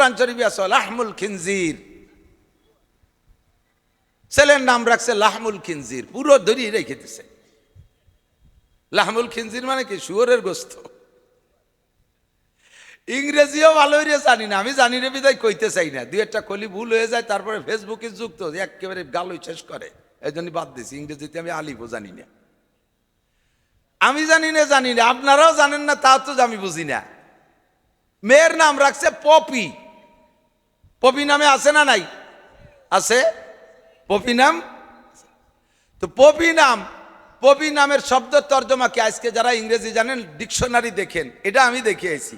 কোরআন শরীফে আছে, লাহমুল খিনজির। ছেলের নাম রাখছে লাহমুল খিনজির, পুরো ধরিয়ে রেখে দিছে। লাহমুল খিনজির মানে কি? শুয়োরের গোস্ত। ইংরেজিও ভালো হইরে জানি না, আমি জানি রে বিদায়, কইতে চাই না। দুই একটা কলি ভুল হয়ে যায়, তারপরে ফেসবুকে যুক্ত একেবারে গালই শেষ করে। এই জন্য বাদ দিছি, ইংরেজিতে আমি আলিফও জানি না। আমি জানি না জানি না, আপনারাও জানেন না, তা তো আমি বুঝি না। মেয়ের নাম রাখছে পপি। পপি নামে আছে না নাই? আছে? পপি নাম? তো পপি নাম, পপি নামের শব্দ তর্জমাকে আজকে যারা ইংরেজি জানেন, ডিকশনারি দেখেন, এটা আমি দেখিয়েছি।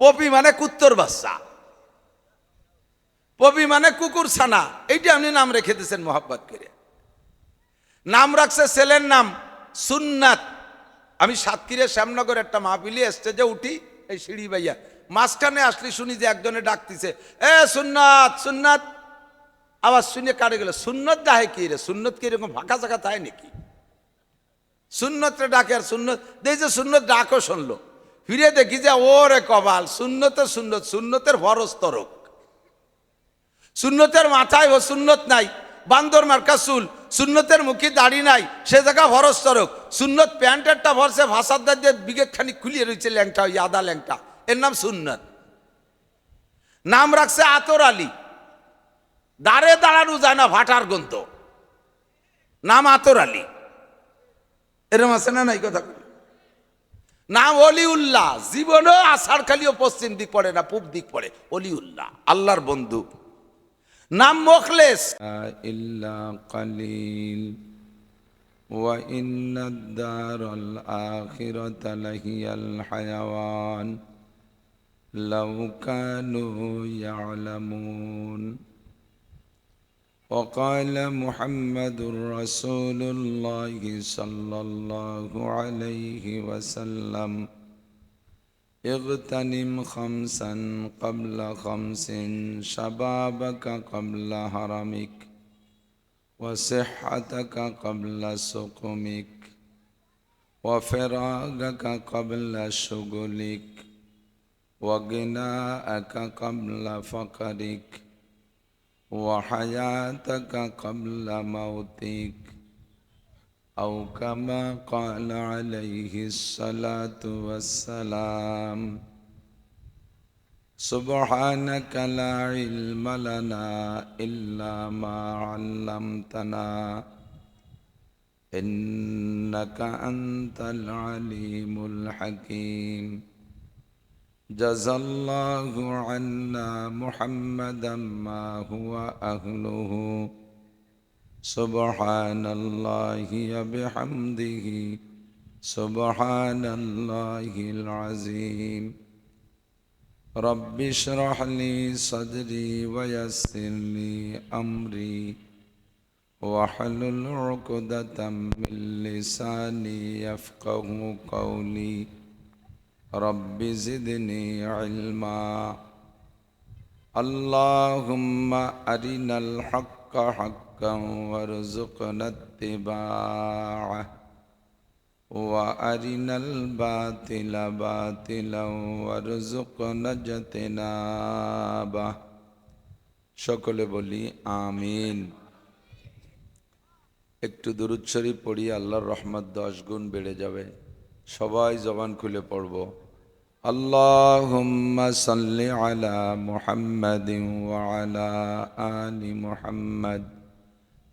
পপি মানে কুত্তর বাচ্চা। পপি মানে কুকুর ছানা, এইটা আপনি নাম রেখে দিয়েছেন মোহাব্বত করে। নাম রাখছে ছেলের নাম সুন্নাত। আমি সাতক্ষীরে শ্যামনগর একটা মাহফিলি স্টেজে উঠি এই সিঁড়ি বাইয়া। মাঝখানে আসলি শুনি যে একজনে ডাকতিছে, এ সুন্নাত সুন্নাত। আবার শুনে কাটে গেল, সুন্নত দাহে কি রে? সুন্নত কি এরকম ফাঁকা জায়গা তাই নাকি? সুন্নতরে ডাকে, আর সুন্নত যে সুন্নত ডাকও শুনলো। ফিরে দেখি যে ওরে কবাল সুন্নতে সুন্নত, সুন্নতের ফরজ তরক। সুন্নতের মাথায় ও সুন্নত নাই। বান্দর মার্কা চুল সুন্নতের মুখে দাড়ি নাই, সে জায়গা তরক। সুন্নত প্যান্টেরটা ভরসে ভাষার দিয়ে বিগেট খানি খুলিয়ে রয়েছে ল্যাংটা, ওই আদা ল্যাংটা। এর নাম সুন্নত। নাম রাখছে আতর আলী। দাঁড়ে দাঁড়ানো যায় না ভাটার গন্ত নাম আতর আলী। এরম আছে না নাই কথা? নাম অলিউল্লাহ। জীবনও আষাঢ় খালিও পশ্চিম দিক পড়ে না, পূব দিক পড়ে। অলিউল্লাহ, আল্লাহর বন্ধু। নাম মোখলেস إلا قليل وإن الدار الآخرة لهي الحيوان لو كانوا يعلمون وقال محمد رسول الله صلى الله عليه وسلم اغتنم خمسا قبل خمس شبابك قبل هرمك وصحتك قبل سقمك وفراغك قبل شغلك وغناءك قبل فقرك وحياتك قبل موتك أو كما قال عليه الصلاة والسلام. سبحانك لا علم لنا إلا ما علمتنا إنك أنت العليم الحكيم. جزى الله عنا محمدا ما هو أهله. سبحان الله بحمده. سبحان الله العظيم رب اشرح لي صدري ويسر لي أمري واحلل عقدة من لساني يفقه قولي رب زدني علما. اللهم أرنا الحق حقا وارزقنا اتباعه وأرنا الباطل باطلا وارزقنا اجتنابه সকলে বলি আমিন একটু দুরুদ শরীফ পড়ি আল্লাহর রহমত দশ গুণ বেড়ে যাবে সবাই জবান খুলে পড়ব আল্লাহুম্মা সাল্লি আলা মুহাম্মাদিন ওয়া আলা আলি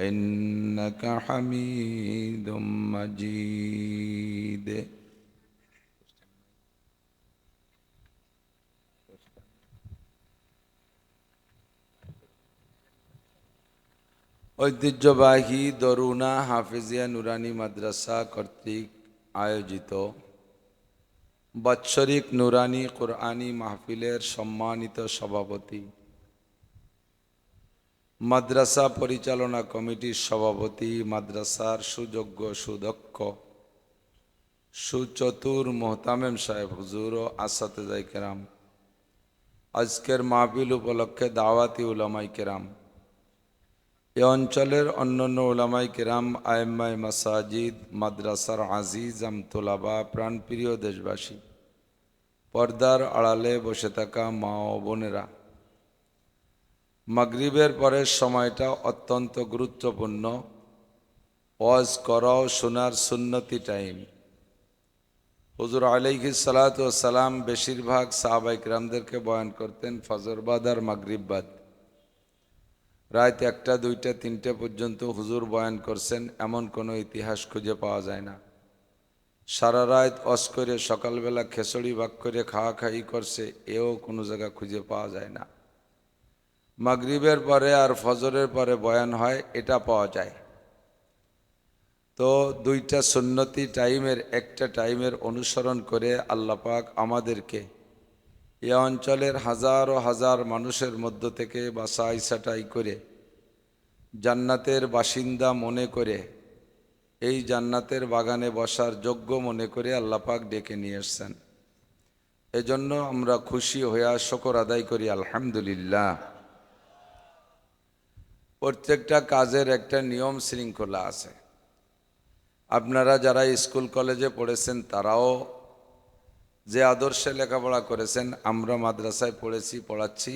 إنك حميد مجيد ঐতিহ্যবাহী দরুনা হাফিজিয়া নুরানি মাদ্রাসা কর্তৃক আয়োজিত বাৎসরিক নুরানি কোরআনি মাহফিলের সম্মানিত সভাপতি মাদ্রাসা পরিচালনা কমিটির সভাপতি, মাদ্রাসার সুযোগ্য সুদক্ষ, সুচতুর মোহতামেম সাহেব হুজুর ও আসাতেজাই কেরাম। আজকের মাহফিল উপলক্ষে দাওয়াতি উলামাই কেরাম। এ অঞ্চলের অন্যান্য ওলামাই কেরাম আয়েম্মাই মাসাজিদ, মাদ্রাসার আজিজ আমতোলাবা প্রাণপ্রিয় দেশবাসী, পর্দার আড়ালে বসে থাকা মা ও বোনেরা মাগরিবের পরের সময়টা অত্যন্ত গুরুত্বপূর্ণ। ওয়াজ করাও শোনার সুন্নতি টাইম। হুজুর আলাইহি সালাম বেশিরভাগ সাহাবাইক রামদেরকে বয়ান করতেন ফজরবাদ আর মাগরিববাদ রাত একটা, দুইটা, তিনটে পর্যন্ত হুজুর বয়ান করছেন, এমন কোনো ইতিহাস খুঁজে পাওয়া যায় না। সারা রাত অস করে সকালবেলা খেসড়ি ভাগ করে খাওয়া খাই করছে, এও কোনো জায়গা খুঁজে পাওয়া যায় না। মাগরিবের পরে আর ফজরের পরে বয়ান হয়, এটা পাওয়া যায়। তো দুইটা সুন্নতি টাইমের, একটা টাইমের অনুসরণ করে আল্লাপাক আমাদেরকে এ অঞ্চলের হাজারো হাজার মানুষের মধ্য থেকে বাসাই সাটাই করে জান্নাতের বাসিন্দা মনে করে, এই জান্নাতের বাগানে বসার যোগ্য মনে করে আল্লাপাক ডেকে নিয়ে এসছেন। এজন্য আমরা খুশি হইয়া শকর আদায় করি, আলহামদুলিল্লাহ। প্রত্যেকটা কাজের একটা নিয়ম শৃঙ্খলা আছে। আপনারা যারা স্কুল কলেজে পড়েছেন, তারাও যে আদর্শে লেখাপড়া করেছেন, আমরা মাদ্রাসায় পড়েছি, পড়াচ্ছি,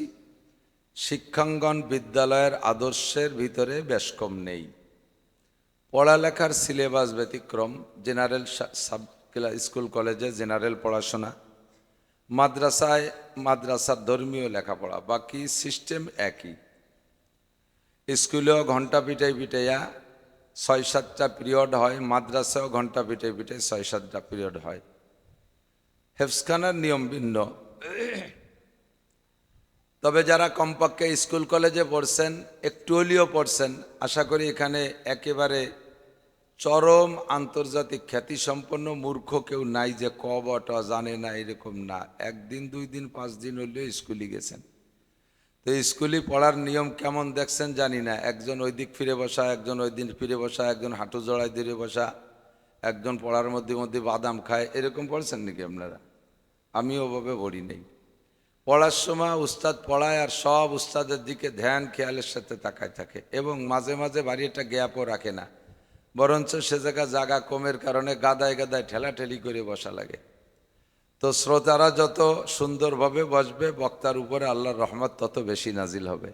শিক্ষাঙ্গন বিদ্যালয়ের আদর্শের ভিতরে বেশ কম নেই। পড়ালেখার সিলেবাস ব্যতিক্রম, জেনারেল সাব স্কুল কলেজে জেনারেল পড়াশোনা, মাদ্রাসায় মাদ্রাসার ধর্মীয় লেখাপড়া, বাকি সিস্টেম একই। স্কুলেও ঘণ্টা পিটাই পিটাইয়া ছয় সাতটা পিরিয়ড হয়, মাদ্রাসাও ঘণ্টা পিটাই পিটাই ছয় সাতটা পিরিয়ড হয়। হেফসখানার নিয়ম ভিন্ন। তবে যারা কমপক্ষে স্কুল কলেজে পড়ছেন, একটু হলেও পড়ছেন, আশা করি এখানে একেবারে চরম আন্তর্জাতিক খ্যাতিসম্পন্ন মূর্খ কেউ নাই যে ক বটা জানে না, এরকম না। একদিন, দুই দিন, পাঁচ দিন হলেও স্কুলে গেছেন। তো স্কুলে পড়ার নিয়ম কেমন দেখছেন জানি না। একজন ওই দিক ফিরে বসা, একজন ওই দিন ফিরে বসা, একজন হাঁটু জড়াই দিয়ে বসা, একজন পড়ার মধ্যে মধ্যে বাদাম খায়, এরকম পড়ছেন নাকি আপনারা? আমি ওভাবে পড়ি নেই। পড়ার সময় উস্তাদ পড়ায় আর সব উস্তাদের দিকে ধ্যান, খেয়ালের সাথে তাকায় থাকে এবং মাঝে মাঝে বাড়ি একটা গ্যাপও রাখে না। বরঞ্চ সে জায়গা জাগা কমের কারণে গাদায় গাদায় ঠেলাঠেলি করে বসা লাগে। তো শ্রোতারা যত সুন্দরভাবে বসবে, বক্তার উপরে আল্লাহর রহমত তত বেশি নাজিল হবে।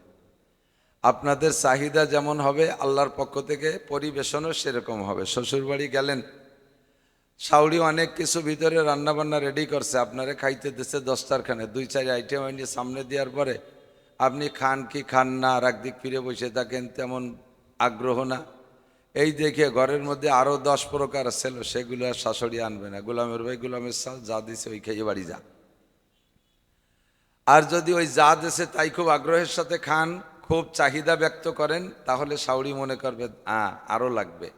আপনাদের চাহিদা যেমন হবে, আল্লাহর পক্ষ থেকে পরিবেশনও সেরকম হবে। শ্বশুরবাড়ি গেলেন, সাউরি অনেক কিছু ভিতরে রান্নাবান্না রেডি করছে, আপনারা খাইতে দিচ্ছে দশটারখানে। দুই, চার আইটেম এনে সামনে দেওয়ার পরে আপনি খান কি খান না, আর একদিক ফিরে বসে থাকেন তেমন আগ্রহ না। এই দেখে ঘরের মধ্যে আরও দশ প্রকার ছিল, সেগুলো আর শাশুড়ি আনবে না। গোলামের ভাই, গোলামের সাল যা দিছে ওই খেয়ে বাড়ি যা। আর যদি ওই যা দেশে তাই খুব আগ্রহের সাথে খান, খুব চাহিদা ব্যক্ত করেন, তাহলে সাউরি মনে করবে হ্যাঁ আরও লাগবে।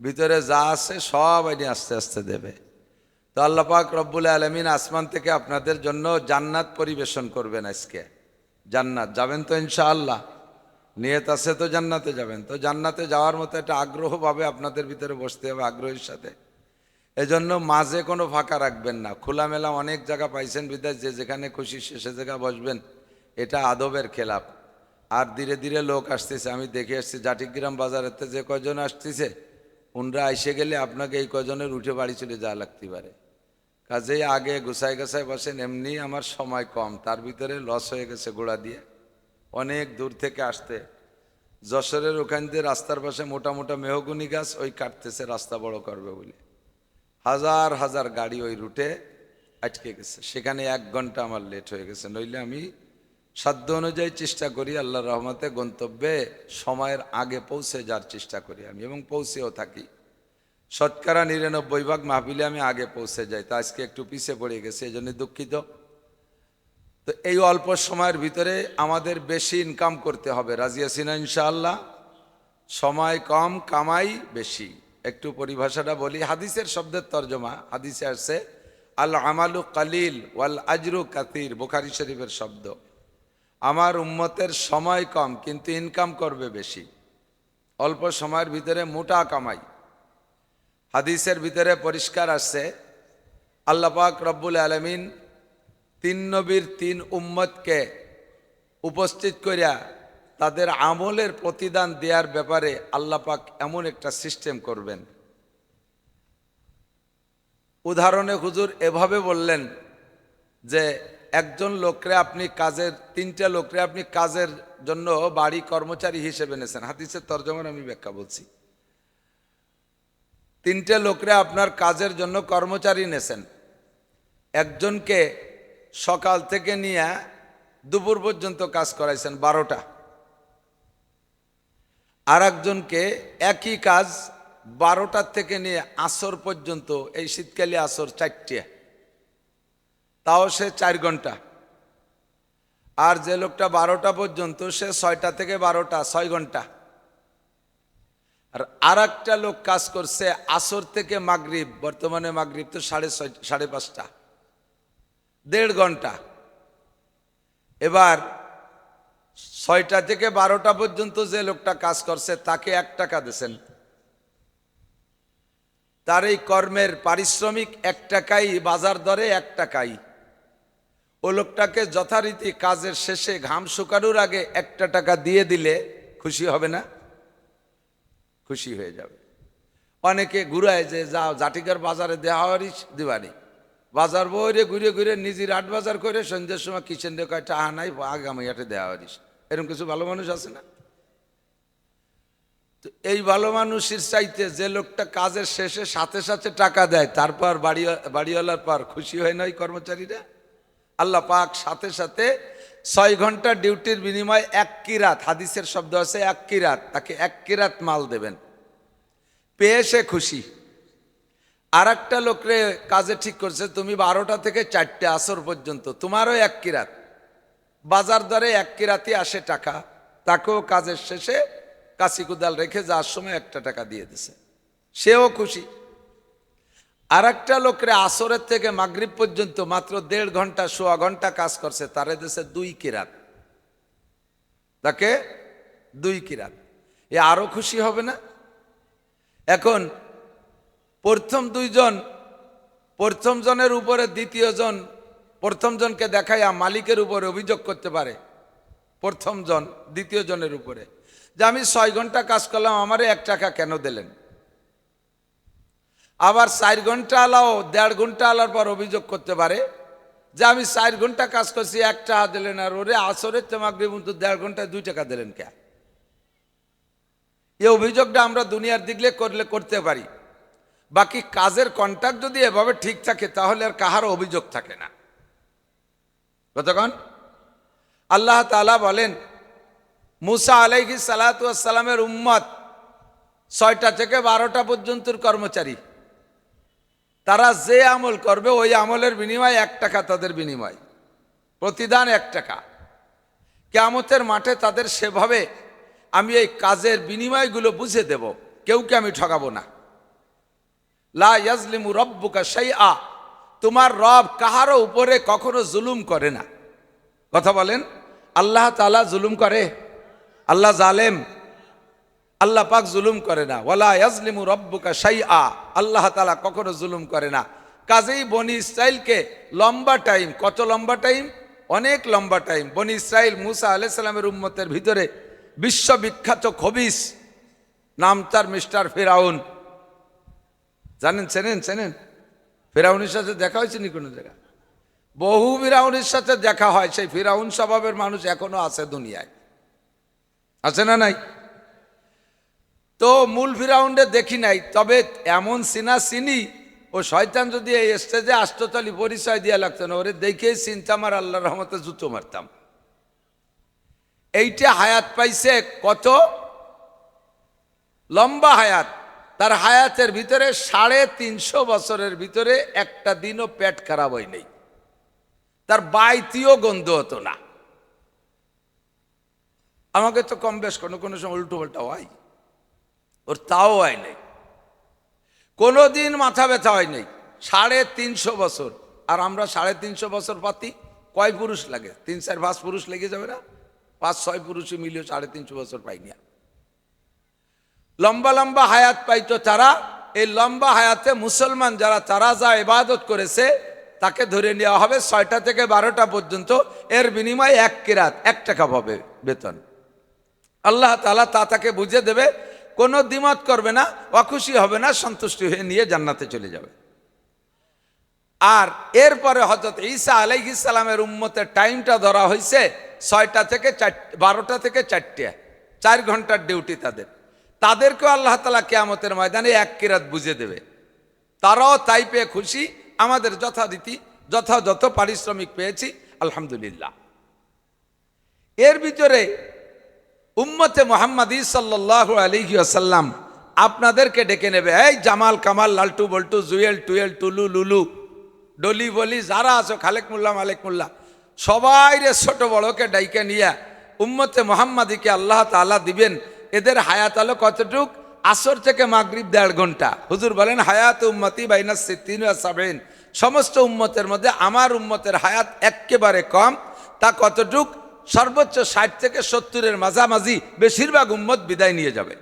ভিতরে যা আছে সব আইনি আস্তে আস্তে দেবে। তো আল্লাপাক রব্বুল আলমিন আসমান থেকে আপনাদের জন্য জান্নাত পরিবেশন করবেন আজকে। জান্নাত, যাবেন তো ইনশাআল্লাহ। নিয়ত আছে তো জান্নাতে যাবেন। তো জান্নাতে যাওয়ার মতো একটা আগ্রহ পাবে আপনাদের ভিতরে বসতে হবে আগ্রহের সাথে। এজন্য মাঝে কোনো ফাঁকা রাখবেন না। খোলামেলা অনেক জায়গা পাইছেন বিদায়, যে যেখানে খুশি সে জায়গা বসবেন। এটা আদবের খেলাপ। আর ধীরে ধীরে লোক আসতেছে। আমি দেখে এসছি জাটিগ্রাম বাজারেতে যে কজন আসতেছে, উনরা এসে গেলে আপনাকে এই কজনের উঠে বাড়ি চলে যাওয়া লাগতে পারে। কাজেই আগে গুছাই গাছায় বসেন, এমনি আমার সময় কম। তার ভিতরে লস হয়ে গেছে গোড়া দিয়ে। অনেক দূর থেকে আসতে। যশোরের ওখান দিয়ে রাস্তার পাশে মোটা মোটা মেহগুনি গাছ, ওই কাটতেছে, রাস্তা বড় করবে বলে। হাজার হাজার গাড়ি ওই রুটে আটকে গেছে। সেখানে এক ঘণ্টা আমার লেট হয়ে গেছে। নইলে আমি সাধ্য অনুযায়ী চেষ্টা করি আল্লাহ রহমতে গন্তব্যে সময়ের আগে পৌঁছে যাওয়ার চেষ্টা করি আমি এবং পৌঁছেও থাকি। শতকরা নিরানব্বই ভাগ মাহফিলে আমি আগে পৌঁছে যাই। তা আজকে একটু পিছিয়ে পড়ে গেছে এই জন্য দুঃখিত। তো এই অল্প সময়ের ভিতরে আমাদের বেশি ইনকাম করতে হবে। রাজিয়া সিনা ইনশাআল্লাহ? সময় কম, কামাই বেশি। একটু পরিভাষাটা বলি। হাদিসের শব্দের তর্জমা, হাদিসে আসছে, আল আমালু কালিল ওয়াল আজরু কাতির বুখারি শরীফের শব্দ। আমার উম্মতের সময় কম, কিন্তু ইনকাম করবে বেশি। অল্প সময়ের ভিতরে মোটা কামাই। হাদিসের ভিতরে পরিষ্কার আসছে, আল্লাহ পাক রব্বুল আলমিন তিন নবীর তিন উম্মতকে উপস্থিত করিয়া তাদের আমলের প্রতিদান দেওয়ার ব্যাপারে আল্লাহ পাক এমন একটা সিস্টেম করবেন। উদাহরণে হুজুর এভাবে বললেন যে, একজন লোকরে আপনি কাজের, তিনটা লোকরে আপনি কাজের জন্য বাড়ি কর্মচারী হিসেবে নেছেন হাদিসের তর্জমান আমি ব্যাখ্যা বলছি। তিনটে লোকরে আপনার কাজের জন্য কর্মচারী নেছেন একজনকে সকাল থেকে নিয়ে দুপুর পর্যন্ত কাজ করাইছেন বারোটা। আর একজনকে একই কাজ বারোটার থেকে নিয়ে আসর পর্যন্ত, এই শীতকালে আসর চারটে। তাও সে চার ঘণ্টা। আর যে লোকটা বারোটা পর্যন্ত, সে ছয়টা থেকে বারোটা, ছয় ঘণ্টা। আর আর একটা লোক কাজ করছে আসর থেকে মাগরিব, বর্তমানে মাগরিব তো সাড়ে ছয়, সাড়ে পাঁচটা। দেড় ঘণ্টা। এবার ছয়টা থেকে বারোটা পর্যন্ত যে লোকটা কাজ করছে, তাকে এক টাকা দিয়েছেন। তার এই কর্মের পারিশ্রমিক এক টাকাই, বাজার দরে এক টাকাই। ও লোকটাকে যথারীতি কাজের শেষে ঘাম শুকানোর আগে একটা টাকা দিয়ে দিলে খুশি হবে না? খুশি হয়ে যাবে। অনেকে ঘুরায় যে, যাও, জাটিকার বাজারে দেওয়া হরিস দিবানি। বাজার বইরে ঘুরে ঘুরে নিজের আট বাজার করে সন্ধ্যের সময় কিচেন দিয়ে কয়টা আহা নাই আগামী হাটে দেওয়া হরিস। এরকম কিছু ভালো মানুষ আছে না? তো এই ভালো মানুষের চাইতে যে লোকটা কাজের শেষে সাথে সাথে টাকা দেয়, তারপর বাড়ি, বাড়িওয়ালার পর খুশি হয় না ওই কর্মচারীরা? আল্লাহ পাক সাথে সাথে ছয় ঘণ্টা ডিউটির বিনিময়ে এক কিরাত, হাদিসের শব্দ আছে এক কিরাত, তাকে এক কিরাত মাল দেবেন। পেয়ে সে খুশি। আর একটা লোকরে কাজে ঠিক করছে, তুমি বারোটা থেকে চারটে আসর পর্যন্ত, তোমারও এক কিরাত। বাজার দরে এক কিরাতি আসে টাকা, তাকেও কাজের শেষে কাশি কুদাল রেখে যাওয়ার সময় একটা টাকা দিয়ে দিছে। সেও খুশি। আর একটা লোকরে আসরের থেকে মাগরিব পর্যন্ত মাত্র দেড় ঘণ্টা, সোয়া ঘণ্টা কাজ করছে, তারে দেশে দুই কিরাত। তাকে দুই কিরাত। এ আরও খুশি হবে না? এখন প্রথম দুইজন, প্রথম জনের উপরে দ্বিতীয় জন, প্রথম জনকে দেখাইয়া মালিকের উপরে অভিযোগ করতে পারে। প্রথম জন, দ্বিতীয় জনের উপরে। যে আমি ছয় ঘণ্টা কাজ করলাম, আমারে এক টাকা কেন দিলেন? আবার চার ঘণ্টা আলাও, দেড় ঘণ্টা আলার পর অভিযোগ করতে পারে, যে আমি চার ঘণ্টা কাজ করছি, এক টাকা দিলেন আর ওরে আসরের তেমাগরি কিন্তু দেড় ঘন্টায় দুই টাকা দিলেন কে? এই অভিযোগটা আমরা দুনিয়ার দিকলে করলে করতে পারি। বাকি কাজের কন্ট্যাক্ট যদি এভাবে ঠিক থাকে, তাহলে আর কাহারও অভিযোগ থাকে না। কতক্ষণ? আল্লাহ তালা বলেন, মুসা আলাইহি সালাতামের উম্মত ছয়টা থেকে বারোটা পর্যন্তর কর্মচারী। তারা যে আমল করবে, ওই আমলের বিনিময় এক টাকা তাদের বিনিময়। প্রতিদান এক টাকা। কেয়ামতের মাঠে তাদের সেভাবে আমি এই কাজের বিনিময়গুলো বুঝে দেব। কেউকে আমি ঠকাবো না? লা রব্বুকা সেই আ তোমার রব কাহারও উপরে কখনো জুলুম করে না। কথা বলেন, আল্লাহ তালা জুলুম করে? আল্লাহ জালেম। আল্লাহ পাক জুলুম করে না। ওয়ালা ইয়াজলিমু রব্বুকা সাই আ আল্লাহ তালা কখনো জুলুম করে না। কাজেই বনি ইসরাইলকে লম্বা টাইম, কত লম্বা টাইম? অনেক লম্বা টাইম। বনি ইসরাইল মুসা আলাইসাল্লামের উম্মতের ভিতরে বিশ্ববিখ্যাত খবিস, নাম তার মিস্টার ফেরাউন। জানেন, চেনেন চেনেন? ফেরাউনের সাথে দেখা হয়েছে নি কোনো জায়গায়? বহু ফিরাউনের সাথে দেখা হয়, সেই ফিরাউন স্বভাবের মানুষ এখনও আছে দুনিয়ায়। আছে না নাই? তো মূল ফিরাউন্ডে দেখি নাই, তবে এমন সিনা চিনি ও শয়তান যদি এই স্টেজে আষ্টতলি পরিচয় দিয়ে লাগতো না। ওরে দেখেই চিনতাম আর আল্লাহ রহমতে জুতো মারতাম। এইটা হায়াত পাইছে কত? লম্বা হায়াত। তার হায়াতের ভিতরে সাড়ে তিনশো বছরের ভিতরে একটা দিনও পেট খারাপ হয় নেই। তার বাইতিও গন্ধ হতো না। আমাকে তো কম বেশ কোনো কোনো সময় উল্টো পাল্টা হয়। ওর তাও হয় নাই। কোনোদিন মাথা ব্যথা হয় নাই। সাড়ে তিনশো বছর। আর আমরা সাড়ে তিনশো বছর পাতি কয় পুরুষ লাগে? তিন, চার, পাঁচ পুরুষ লেগে যাবে না? পাঁচ, ছয় পুরুষই মিলিয়ে সাড়ে তিনশো বছর পাইনি আর। লম্বা লম্বা হায়াত পাইতো তারা। এই লম্বা হায়াতে মুসলমান যারা তারা যা ইবাদত করেছে, তাকে ধরে নেওয়া হবে ছয়টা থেকে বারোটা পর্যন্ত। এর বিনিময়ে এক কেরাত, এক টাকা পাবে বেতন। আল্লাহ তালা তা তাকে বুঝে দেবে, কোনো দ্বিমত করবে না, অখুশি হবে না, সন্তুষ্টি হয়ে নিয়ে জান্নাতে চলে যাবে। আর এরপরে হজরত ঈসা আলাইহিসালামের উম্মতের টাইমটা ধরা হয়েছে ছয়টা থেকে চার, বারোটা থেকে চারটে, চার ঘণ্টার ডিউটি তাদের। তাদেরকেও আল্লাহ তালা কেয়ামতের ময়দানে এক কিরাত বুঝে দেবে। তারাও তাই পেয়ে খুশি, আমাদের যথারীতি যথাযথ পারিশ্রমিক পেয়েছি, আলহামদুলিল্লাহ। এর ভিতরে উম্মতে মোহাম্মদ সাল্লাহ আলহি আসাল্লাম আপনাদেরকে ডেকে নেবে, এই জামাল, কামাল, লালটু, বল্টু, জুয়েল, টুয়েল, টুলু, লুলু, ডলি, বলি, যারা আছো, খালেক মোল্লা, মালেক মোল্লা সবাই রে ছোট বড়কে ডাইকে নিয়ে উম্মতে মোহাম্মদীকে আল্লাহ তাআলা দিবেন এদের হায়াত আলো কতটুক? আসর থেকে মাগরিব দেড় ঘণ্টা। হুজুর বলেন, হায়াত উম্মতি বাইনা সাবেন সমস্ত উম্মতের মধ্যে আমার উম্মতের হায়াত একেবারে কম। তা কতটুক? সর্বোচ্চ ষাট থেকে সত্তরের মাঝামাঝি বেশিরভাগ উম্মত বিদায় নিয়ে যাবে।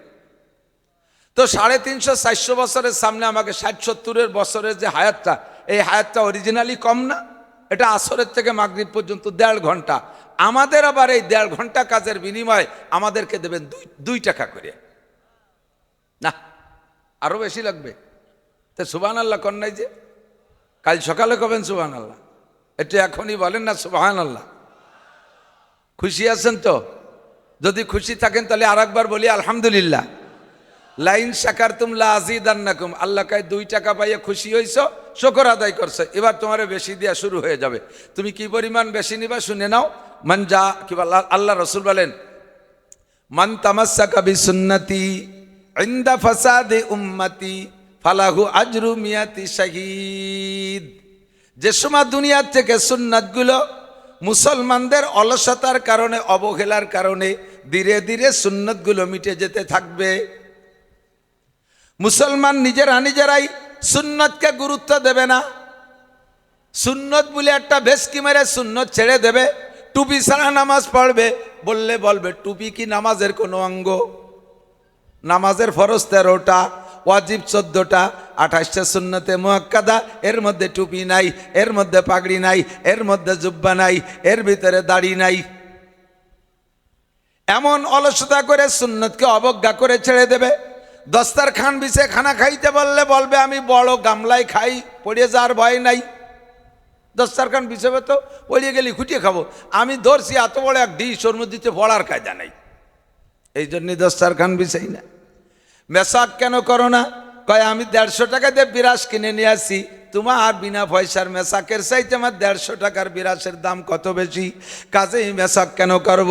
তো সাড়ে তিনশো চারশো বছরের সামনে আমাকে ষাট সত্তরের বছরের যে হায়াতটা, এই হায়াতটা অরিজিনালি কম না? এটা আসরের থেকে মাগরিব পর্যন্ত দেড় ঘণ্টা। আমাদের আবার এই দেড় ঘণ্টা কাজের বিনিময়ে আমাদেরকে দেবেন দুই দুই টাকা করে। না আরও বেশি লাগবে। তো সুবান আল্লাহ কন্যাই যে। কাল সকালে কবেন সুবান আল্লাহ একটু এখনই বলেন না সুবাহান আল্লাহ খুশি আছেন তো? যদি খুশি থাকেন তাহলে আর একবার বলি আলহামদুলিল্লাহ। লাইন শাকার তুমলা আজিদান্নাকুম আল্লাহ কায়, দুই টাকা পাইয়ে খুশি হইছ, শকর আদায় করছে। এবার তোমার বেশি দেওয়া শুরু হয়ে যাবে। তুমি কি পরিমাণ বেশি নিবা শুনে নাও। মান যা কি আল্লাহ রসুল বলেন, মান তামাসসাকা বি সুন্নতি ইনদা ফাসাদে উম্মতি ফালাহু আজরু মিয়াতি শাহিদ। যে সময় দুনিয়ার থেকে সুন্নাতগুলো মুসলমানদের অলসতার কারণে, অবহেলার কারণে ধীরে ধীরে সুন্নতগুলো মিটে যেতে থাকবে। মুসলমান নিজেরা নিজেরাই সুন্নতকে গুরুত্ব দেবে না। সুন্নত বলে একটা ভেসকি মেরে সুন্নত ছেড়ে দেবে। টুপি ছাড়া নামাজ পড়বে। বললে বলবে, টুপি কি নামাজের কোনো অঙ্গ? নামাজের ফরজ তেরোটা, ওয়াজিব চোদ্দটা, আঠাশটা সুন্নতে মোয়াক্কাদা, এর মধ্যে টুপি নাই, এর মধ্যে পাগড়ি নাই, এর মধ্যে জুব্বা নাই, এর ভিতরে দাড়ি নাই। এমন অলসতা করে সুন্নতকে অবজ্ঞা করে ছেড়ে দেবে। দস্তার খান বিছে খানা খাইতে বললে বলবে, আমি বড় গামলায় খাই, পড়ে যাওয়ার ভয় নাই। দস্তারখান বিষয়ে তো পড়িয়ে গেলি, খুঁটিয়ে খাব। আমি ধরছি, এত বড় এক ডিশ ওর মধ্যে বড়ার কায়দা নাই। এই জন্যে দশ দস্তারখান বিষয় না। মেশাক কেন করো না? কয়, আমি দেড়শো টাকা দিয়ে বিরাস কিনে নিয়ে আসি তোমার বিনা পয়সার মেসাকের চাইতে আমার দেড়শো টাকার বিরাসের দাম কত বেশি? কাজেই মেসাক কেন করব?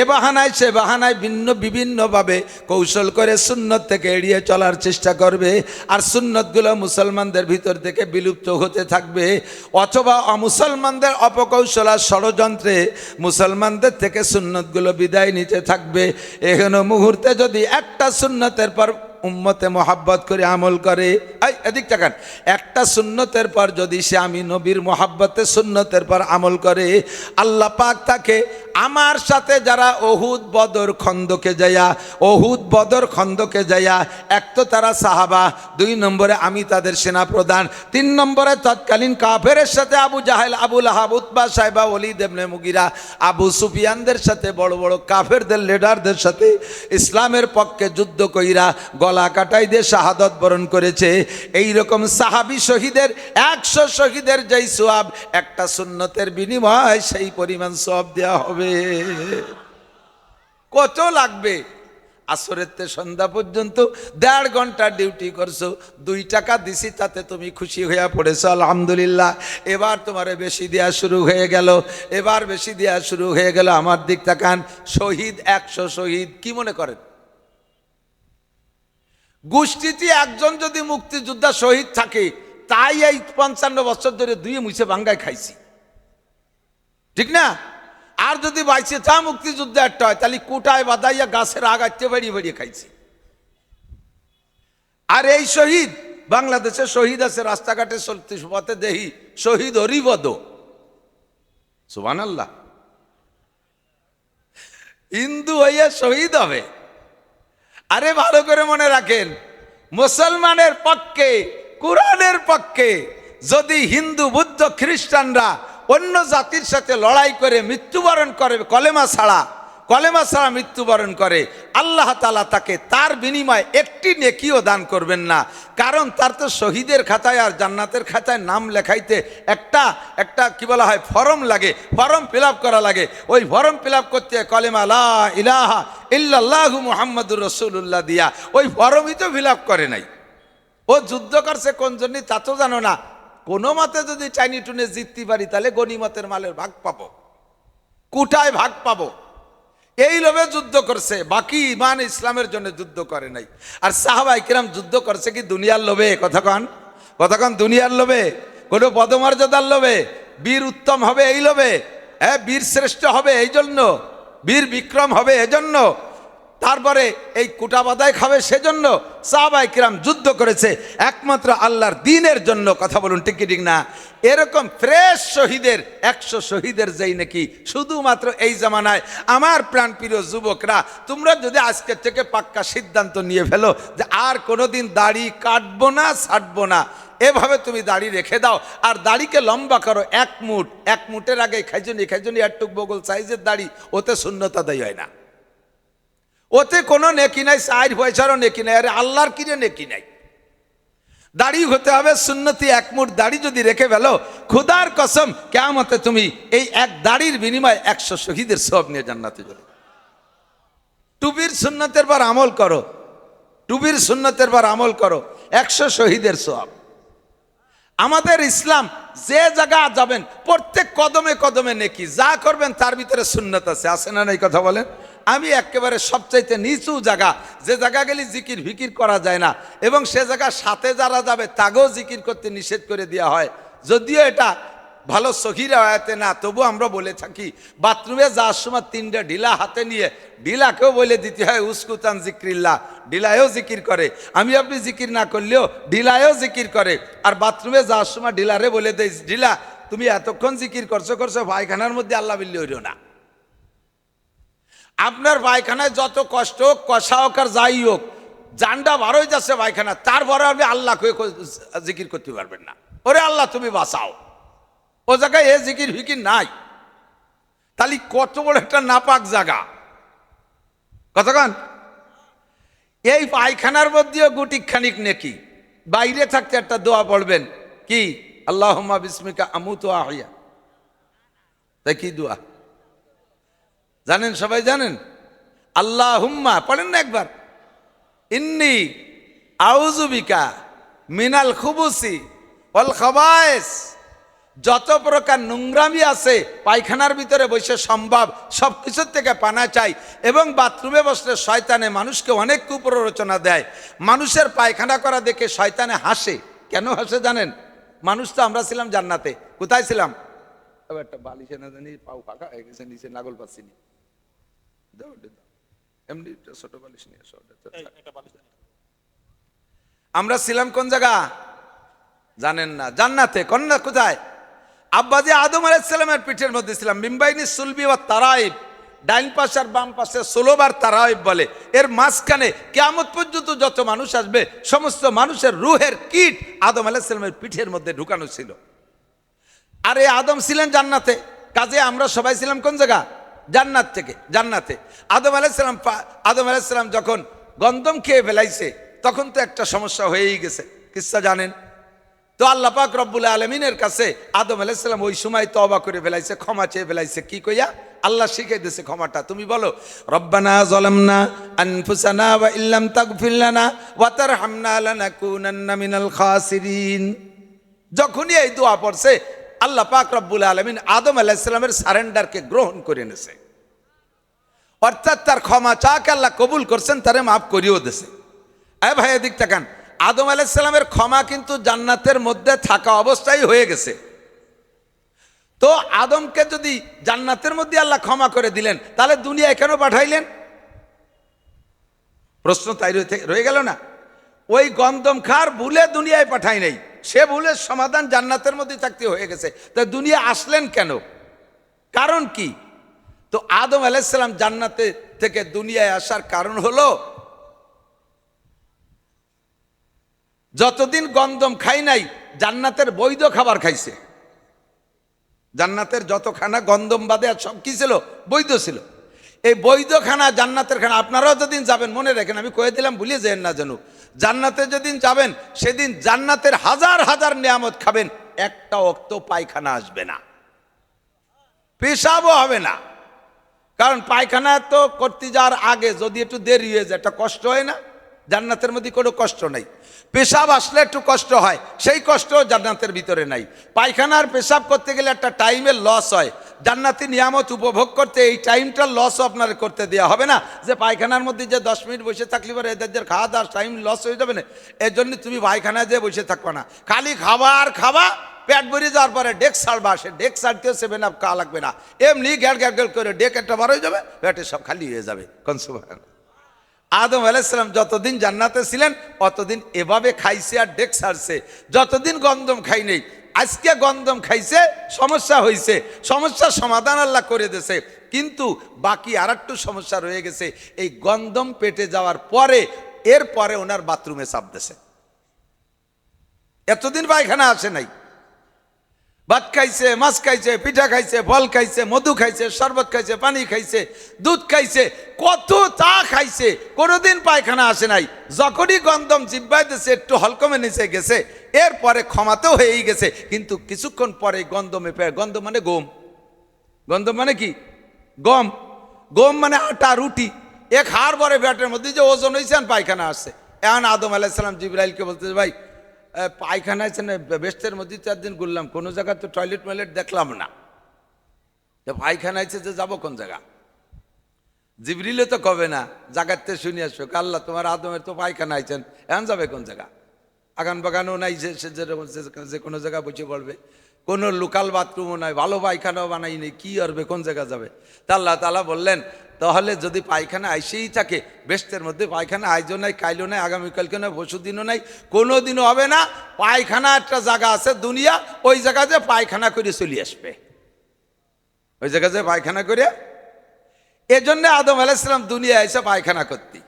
এ বাহানায় সে বাহানায় ভিন্ন বিভিন্নভাবে কৌশল করে সুন্নত থেকে এড়িয়ে চলার চেষ্টা করবে। আর সুন্নতগুলো মুসলমানদের ভিতর থেকে বিলুপ্ত হতে থাকবে। অথবা অমুসলমানদের অপকৌশল আর ষড়যন্ত্রে মুসলমানদের থেকে সুন্নতগুলো বিদায় নিতে থাকবে। এখানে মুহূর্তে যদি একটা সুন্নতের পর উম্মতে মোহাব্বত করে আমল করে। এই, এদিক তাকান। একটা সুন্নতের পর যদি সে আমি নবীর মোহাব্বতে সুন্নতের পর আমল করে, আল্লাহ পাক তাকে আমার সাথে যারা অহুদ বদর খন্দকে যাইয়া অহুদ বদর খন্দকে যাইয়া, এক তো তারা সাহাবা, দুই নম্বরে আমি তাদের সেনা প্রধান তিন নম্বরে তৎকালীন কাফেরের সাথে আবু জাহেল আবুল আহাব উতবা সাহেবা অলি দেবনে মুগিরা, আবু সুফিয়ানদের সাথে, বড় বড় কাফেরদের, লিডারদের সাথে ইসলামের পক্ষে যুদ্ধ কইরা গলা কাটাই দিয়ে শাহাদত বরণ করেছে। এই রকম সাহাবি শহীদের, একশো শহীদের যেই সোয়াব, একটা সুন্নতের বিনিময় সেই পরিমাণ সোয়াব দেওয়া হবে। কত লাগবে? আসরের তে সন্ধ্যা পর্যন্ত দেড় ঘণ্টা ডিউটি করছ। দুই টাকা দিছি, তাতে তুমি খুশি হইয়া পড়েছো, আলহামদুলিল্লাহ। এবার তোমার বেশি দেওয়া শুরু হয়ে গেল। এবার বেশি দেওয়া শুরু হয়ে গেল। আমার দিক তাকান, শহীদ একশো শহীদ, কি মনে করেন? গোষ্ঠীটি একজন যদি মুক্তিযোদ্ধা শহীদ থাকে, তাই এই পঞ্চান্ন বছর ধরে দুই মুছে বাঙ্গায় খাইছি। ঠিক না? আর যদি বাইছে চা মুক্তিযুদ্ধ একটা হয়, তাহলে কোটায় বাদাইয়া গাছের আগাচ্ছে বেরিয়ে বেরিয়ে খাইছি। আর এই শহীদ বাংলাদেশে শহীদ আছে, রাস্তাঘাটে চলতে পথে দেহি, শহীদ হরিবদ। সুবান আল্লাহ হিন্দু হইয়া শহীদ হবে। আরে ভালো করে মনে রাখেন, মুসলমানের পক্ষে, কোরআনের পক্ষে, যদি হিন্দু, বুদ্ধ, খ্রিস্টানরা অন্য জাতির সাথে লড়াই করে মৃত্যুবরণ করে কলেমা ছাড়া কলেমা ছাড়া মৃত্যুবরণ করে, আল্লাহ তালা তাকে তার বিনিময়ে একটি নেকিও দান করবেন না। কারণ তার তো শহীদের খাতায় আর জান্নাতের খাতায় নাম লেখাইতে একটা একটা কি বলা হয়, ফর্ম লাগে, ফর্ম ফিল করা লাগে। ওই ফর্ম ফিল করতে কলেমা লা ইলাহা ইল্লাল্লাহু মুহাম্মাদুর রসুল্লাহ দিয়া, ওই ফর্মই তো ফিল করে নাই। ও যুদ্ধ করছে কোন জন্য তা তো জানো না। কোনো মতে যদি চাইনি টুনে জিততে পারি, তাহলে গনিমতের মালের ভাগ পাবো। কুটায় ভাগ পাবো। এই লোভে যুদ্ধ করছে, বাকি ইমান ইসলামের জন্য যুদ্ধ করে নাই। আর সাহাবাই কিরাম যুদ্ধ করছে কি দুনিয়ার লোভে কতক্ষণ কতক্ষণ দুনিয়ার লোভে, কোনো পদমর্যাদার লোভে। বীর উত্তম হবে এই লোভে হ্যাঁ বীর শ্রেষ্ঠ হবে এই জন্য। বীর বিক্রম হবে এজন্য। তারপরে এই কুটা বাদায় খাবে সেজন্য সাহাবাই কিরাম যুদ্ধ করেছে। একমাত্র আল্লাহর দিনের জন্য কথা বলুন, ঠিক কি ঠিক না? এরকম ফ্রেশ শহীদের, একশো শহীদের যেই নাকি, শুধুমাত্র এই জামানায়। আমার প্রাণপ্রিয় যুবকরা, তোমরা যদি আজকের থেকে পাক্কা সিদ্ধান্ত নিয়ে ফেলো যে আর কোনোদিন দাড়ি কাটবো না, ছাটবো না, এভাবে তুমি দাড়ি রেখে দাও। আর দাড়িকে লম্বা করো, এক মুঠ, এক মুঠের আগে খাইজনি খাইজনি একটুক বগল সাইজের দাড়ি, ওতে শূন্যতা দেয় হয় না। ওতে কোনো নেকি নাই চার পয়সারও নেকি নাই, আরে আল্লাহর কিনে নেকি নাই? দাড়ি হতে হবে, সুন্নতি এক মুঠ দাড়ি যদি রেখে ফেলো, খুদার কসম কেমতে তুমি এই এক দাড়ির বিনিময়ে একশো শহীদের সব নিয়ে জান্নাতে যাবে। টুপির সুন্নতের পর আমল করো, টুপির সুন্নতের পর আমল করো, একশো শহীদের সব আমাদের ইসলাম যে জায়গা যাবেন, প্রত্যেক কদমে কদমে নেকি, যা করবেন তার ভিতরে সুন্নত আছে আছে না এই কথা বলেন? আমি একেবারে সবচাইতে নিচু জায়গা। যে জায়গা গেলে জিকির ভিকির করা যায় না। এবং সে জায়গার সাথে যারা যাবে, তাকেও জিকির করতে নিষেধ করে দেওয়া হয়। যদিও এটা ভালো সহির আয়াতে না, তবু আমরা বলে থাকি, বাথরুমে যাওয়ার সময় তিনটা ঢিলা হাতে নিয়ে, ঢিলাকেও বলে দিতে হয়, উস্কুতান জিক্রিল্লা, ঢিলায়ও জিকির করে। আমি আপনি জিকির না করলেও ঢিলায়ও জিকির করে। আর বাথরুমে যাওয়ার সময় ঢিলারে বলে দেয়, ঢিলা, তুমি এতক্ষণ জিকির করছ করছ, পায়খানার মধ্যে আল্লাহ বিল্লি হইল না। আপনার পায়খানায় যত কষ্ট হোক, কষা হোক আর যাই হোক জান্ডা বারোই যাচ্ছে পায়খানা, তারপরে আপনি আল্লাহ জিকির করতে পারবেন না। ওরে আল্লাহ, তুমি বাঁচাও। ও জায়গায় এ জিকির ফিকির নাই। তাহলে কত বড় একটা নাপাক জায়গা। কতক্ষণ এই পায়খানার মধ্যেও গুটি খানিক নেকি। বাইরে থাকতে একটা দোয়া পড়বেন, কি? আল্লাহ বিস্মিকা আমু তো আহিয়া তাই কি দোয়া? জানেন? সবাই জানেন? আল্লাহ হুম্মা পড়েন না একবার। ইন্নি আউজুবিকা মিনাল খুবুসি অল খবায়েস। যত প্রকার নোংরামি আছে, পায়খানার ভিতরে বসে সম্ভব সব কিছুর থেকে পানা চাই এবং বাথরুমে বসলে শয়তানে মানুষকে অনেক কুপ্ররোচনা দেয়। মানুষের পায়খানা করা দেখে শয়তানে হাসে। কেন হাসে জানেন? মানুষ তো আমরা ছিলাম জান্নাতে। কোথায় ছিলাম? একটা বালিশে না জানি পাও ফাঁকা হয়ে গেছে, নিচে নাগল পাচ্ছিনি দাও ওটা দাও। এমনি ছোট বালিশ নিয়ে এসো আমরা ছিলাম কোন জায়গা? জানেন না। জান্নাতে কন্যা কোথায়? আব্বাজি আদম আলাইসালামের পিঠের মধ্যে ছিলাম। মিম্বাইনি সুলবি বা তারাইব। ডাইন পাশে আর বাম পাশে ষোলোবার তারাইব বলে। এর মাঝখানে কেমন পর্যন্ত যত মানুষ আসবে সমস্ত মানুষের রুহের কিট আদম আলাইসালামের পিঠের মধ্যে ঢুকানো ছিল। আর আদম ছিলেন জান্নাতে। কাজে আমরা সবাই ছিলাম কোন জায়গা? জান্নাত থেকে, জান্নাতে। আদম আলাইসালাম আদম আলাইসালাম যখন গন্দম খেয়ে ফেলাইছে, তখন তো একটা সমস্যা হয়েই গেছে। কিসা জানেন? তো আল্লাহ পাক রব্বুল আলমিনের কাছে আদম আলাইসালাম ওই সময় তবা করে ফেলাইছে, ক্ষমা চেয়ে ফেলাইছে। কি কইয়া? আল্লাহ শিখে দিয়েছে ক্ষমাটা। তুমি বলো, রব্বানা আনফুসানা খাসিরিন। যখনই এই দোয়া পড়ছে আল্লাহ পাক রব্বুল আলমিন আদম আলাইসালামের সারেন্ডারকে গ্রহণ করে নেছে অর্থাৎ তার ক্ষমা চাকে আল্লাহ কবুল করছেন, তারে মাফ করিও দেছে। এ ভাই, এদিক তাকান। আদম আলাইসালামের ক্ষমা কিন্তু জান্নাতের মধ্যে থাকা অবস্থায় হয়ে গেছে। তো আদমকে যদি জান্নাতের মধ্যে আল্লাহ ক্ষমা করে দিলেন, তাহলে দুনিয়ায় কেন পাঠাইলেন? প্রশ্ন তাই রয়ে গেল না। ওই গন্দম খার ভুলে দুনিয়ায় পাঠায় নাই। সে ভুলের সমাধান জান্নাতের মধ্যে থাকতে হয়ে গেছে। তা দুনিয়া আসলেন কেন? কারণ কি? তো আদম আলাইসাল্লাম জান্নাতে থেকে দুনিয়ায় আসার কারণ হলো, যতদিন গন্দম খাই নাই, জান্নাতের বৈধ খাবার খাইছে। জান্নাতের যত খানা গন্দম বাদে আর সব কি ছিল? বৈধ ছিল। এই বৈধ খানা জান্নাতের খানা, আপনারাও যেদিন যাবেন, মনে রাখেন, আমি কয়ে দিলাম ভুলিয়ে যেন না যেন। জান্নাতে যেদিন যাবেন, সেদিন জান্নাতের হাজার হাজার নিয়ামত খাবেন, একটা অক্ত পায়খানা আসবে না। পেশাবও হবে না। কারণ পায়খানা তো করতে যাওয়ার আগে যদি একটু দেরি হয়ে যায়, একটা কষ্ট হয় না? জান্নাতের মধ্যে কোনো কষ্ট নাই। পেশাব আসলে একটু কষ্ট হয়, সেই কষ্ট জান্নাতের ভিতরে নাই। পায়খানার পেশাব করতে গেলে একটা টাইমের লস হয়। জান্নাতি নিয়ামত উপভোগ করতে এই টাইমটা লস আপনার করতে দেওয়া হবে না। যে পায়খানার মধ্যে যে দশ মিনিট বসে থাকলে পরে এদের খাওয়া দাওয়ার টাইম লস হয়ে যাবে না এর জন্য তুমি পায়খানায় যেয়ে বসে থাকবে না। খালি খাবা আর খাবা, পেট ভরে যাওয়ার পরে ডেক ছাড়বা সে ডেক ছাড়তেও সেভেন আপ খাওয়া লাগবে না। এমনি গ্যাল গ্যাল গ্যাল করে ডেক একটা বার হয়ে যাবে, পেটে সব খালি হয়ে যাবে। কনসুমার আদম আলাইসালাম যতদিন জান্নাতে ছিলেন, অতদিন এভাবে খাইছে আর ডেক ছাড়ছে যতদিন গন্ধম খাই নেই আজকে গন্ধম খাইছে, সমস্যা হয়েছে সমস্যার সমাধান আল্লাহ করে দেছে কিন্তু বাকি আর সমস্যা রয়ে গেছে। এই গন্ধম পেটে যাওয়ার পরে, এরপরে ওনার বাথরুমে চাপ দেশে এতদিন পায়খানা আসে নাই। ভাত খাইছে, মাছ খাইছে, পিঠা খাইছে ফল খাইছে, মধু খাইছে, শরবত খাইছে, পানি খাইছে, দুধ খাইছে, কত চা খাইছে, কোনোদিন পায়খানা আসে নাই। যখনই গন্ধম জিব্বাই দিছে, একটু হলকমে নিচে গেছে, এরপরে ক্ষমাতেও হয়েই গেছে, কিন্তু কিছুক্ষণ পরে গন্ধমে পেয়ে, গন্ধ মানে গম গন্ধ মানে কি? গম। গম মানে আটা, রুটি। এক হার বরে ব্যাটের মধ্যে যে ওজন হয়েছে পায়খানা আসছে। এখন আদম আলাইসালাম জিব্রাইলকে বলতে ভাই এ, পায়খানা আছে না বেস্টের মধ্যে চার দিন ঘুরলাম। কোনো জায়গায় তো টয়লেট ময়লেট দেখলাম না। পায়খানা আছে যে যাব কোন জায়গা? জিবরিলে তো কবে না? জাগাতে শুনি আসো। আল্লাহ তোমার আদমের তো পায়খানা আইছেন এখন যাবে কোন জায়গা? আগান বাগানও নাই যে সে যে কোনো জায়গা বসে পড়বে। কোনো লোকাল বাথরুমও নাই ভালো পায়খানাও বানাই নেই। কী করবে কোন জায়গা যাবে? তা আল্লাহ তালা বললেন তাহলে যদি পায়খানা আইসেই থাকে বেস্টের মধ্যে পায়খানা আইজও নাই, কাইলও নাই আগামীকালকে নয় পরশু দিনও নাই কোনো দিনও হবে না, পায়খানা একটা জায়গা আছে দুনিয়া, ওই জায়গা জায়গাতে পায়খানা করে চলে আসবে। ওই জায়গা জায়গাতে পায়খানা করে, এজন্য আদম আলাইসালাম দুনিয়া এসে পায়খানা করতে।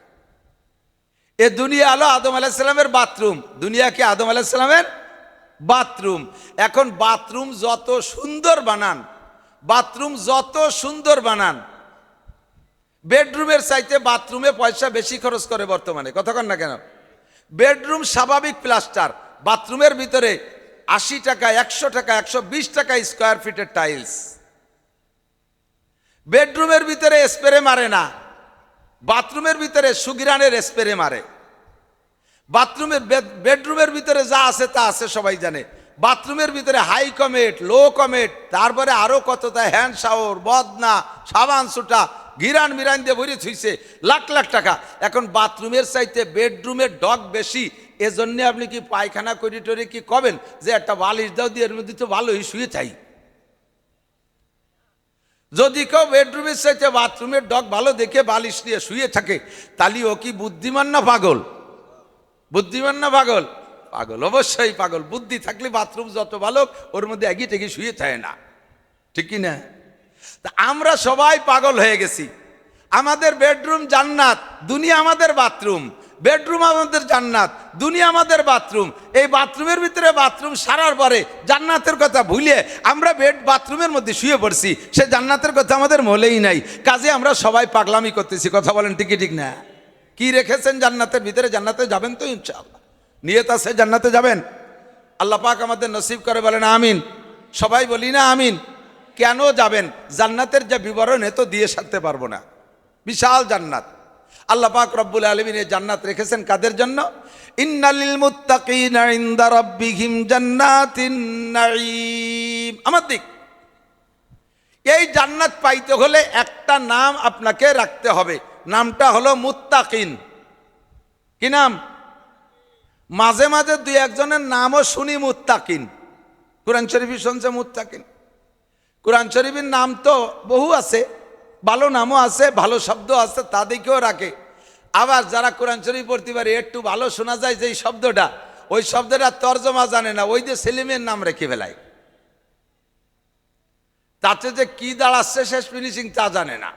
এ দুনিয়া আলো আদম আলাইসালামের বাথরুম, দুনিয়া কি আদম আলাইসালামের বাথরুম। এখন বাথরুম যত সুন্দর বানান, বাথরুম যত সুন্দর বানান বেডরুমের চাইতে বাথরুমে পয়সা বেশি খরচ করে বর্তমানে। কতক্ষণ না কেন? বেডরুম স্বাভাবিক প্লাস্টার, বাথরুমের ভিতরে আশি টাকা, একশো টাকা, একশো বিশ টাকা স্কোয়ার ফিটের টাইলস। বেডরুমের ভিতরে স্প্রে মারে না, বাথরুমের ভিতরে সুগিরানের স্প্রে মারে। বাথরুমের বেড- বেডরুমের ভিতরে যা আছে তা আছে, সবাই জানে। বাথরুমের ভিতরে হাই কমেট, লো কমেট, তারপরে আরও কত তা হ্যান্ড শাওয়ার, বদনা, সাবান সুটা গিরান মিরান দিয়ে ভরে থুইছে লাখ লাখ টাকা। এখন বাথরুমের চাইতে বেডরুমের ডগ বেশি। এজন্য আপনি কি পায়খানা করি টরি কি কবেন? যে একটা বালিশ দাও দিয়ে এর মধ্যে তো ভালোই শুয়ে চাই যদি কেউ বেডরুমের চাইতে বাথরুমের ডগ ভালো দেখে বালিশ নিয়ে শুয়ে থাকে, তাহলে ও কি বুদ্ধিমান না পাগল? বুদ্ধিমান না পাগল? পাগল অবশ্যই পাগল। বুদ্ধি থাকলে বাথরুম যত ভালো ওর মধ্যে এগিয়ে টেগিয়ে শুয়ে থাকে না। ঠিক কি না? তা আমরা সবাই পাগল হয়ে গেছি। আমাদের বেডরুম জান্নাত, দুনিয়া আমাদের বাথরুম। বেডরুম আমাদের জান্নাত, দুনিয়া আমাদের বাথরুম। এই বাথরুমের ভিতরে বাথরুম সারার পরে জান্নাতের কথা ভুলে আমরা বেড বাথরুমের মধ্যে শুয়ে পড়ছি। সে জান্নাতের কথা আমাদের মলেই নাই। কাজে আমরা সবাই পাগলামি করতেছি, কথা বলেন ঠিকই ঠিক না? কি রেখেছেন জান্নাতের ভিতরে? জান্নাতে যাবেন তো ইনশাআল্লাহ। নিয়ত আছে জান্নাতে যাবেন? আল্লাহ পাক আমাদের নসিব করে বলেন, আমিন। সবাই বলি না, আমিন। কেন যাবেন? জান্নাতের যে বিবরণ, এ তো দিয়ে সারতে পারব না। বিশাল জান্নাত। আল্লাহ পাক রব্বুল আলমিন এই জান্নাত রেখেছেন কাদের জন্য? ইন্নালিল মুত্তাকিনা ইনদা রাব্বিহিম জান্নাতিন নাঈম। আমার দিক, এই জান্নাত পাইতে হলে একটা নাম আপনাকে রাখতে হবে। নামটা হলো মুত্তাকিন। কি নাম? মাঝে মাঝে দুই একজনের নামও শুনি মুত্তাকিন। কোরআন শরীফই শুনছে মুত্তাকিন। কোরআন শরীফের নাম তো বহু আছে, ভালো নামও আছে, ভালো শব্দ আছে তাদেরকেও রাখে। আবার যারা কোরআন শরীফ পড়তে পারে, একটু ভালো শোনা যায় যে শব্দটা, ওই শব্দটা তর্জমা জানে না, ওই যে সেলিমের নাম রেখে ফেলায়। তাতে যে কি দাঁড়াচ্ছে শেষ ফিনিশিং তা জানে না।